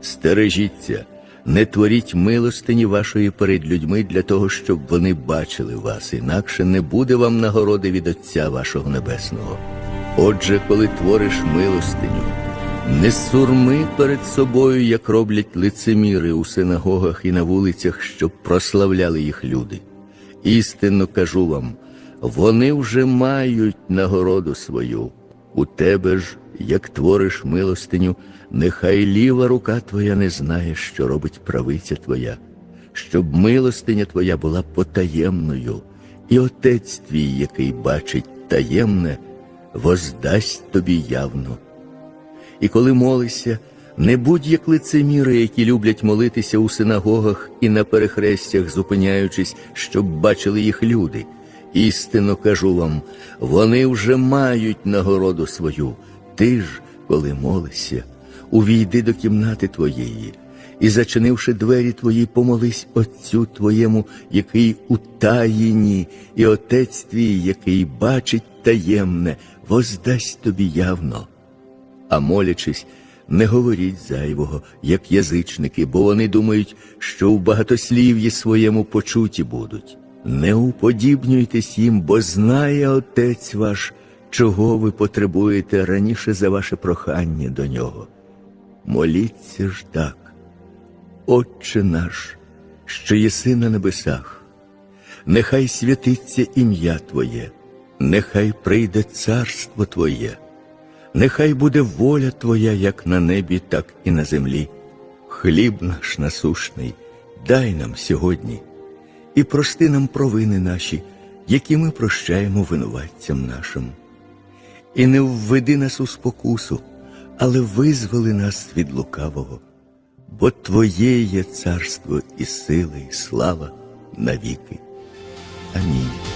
Стережіться, не творіть милостині вашої перед людьми для того, щоб вони бачили вас, інакше не буде вам нагороди від Отця вашого Небесного. Отже, коли твориш милостиню, не сурми перед собою, як роблять лицеміри у синагогах і на вулицях, щоб прославляли їх люди. Істинно кажу вам, вони вже мають нагороду свою. У тебе ж, як твориш милостиню, нехай ліва рука твоя не знає, що робить правиця твоя, щоб милостиня твоя була потаємною, і отець твій, який бачить таємне, воздасть тобі явно. І коли молишся, не будь як лицеміри, які люблять молитися у синагогах і на перехрестях, зупиняючись, щоб бачили їх люди. Істинно кажу вам, вони вже мають нагороду свою. Ти ж, коли молишся, увійди до кімнати твоєї, і, зачинивши двері твої, помолись Отцю твоєму, який у таїні, і Отець твій, який бачить таємне, воздасть тобі явно. А молячись, не говоріть зайвого, як язичники, бо вони думають, що в багатослів'ї своєму почуті будуть. Не уподібнюйтесь їм, бо знає Отець ваш, чого ви потребуєте раніше за ваше прохання до нього. Моліться ж так, Отче наш, що єси на небесах, нехай святиться ім'я Твоє, нехай прийде царство Твоє. Нехай буде воля Твоя як на небі, так і на землі. Хліб наш насушний, дай нам сьогодні, і прости нам провини наші, які ми прощаємо винуватцям нашим. І не введи нас у спокусу, але визволи нас від лукавого, бо Твоє є царство і сили, і слава навіки. Амінь.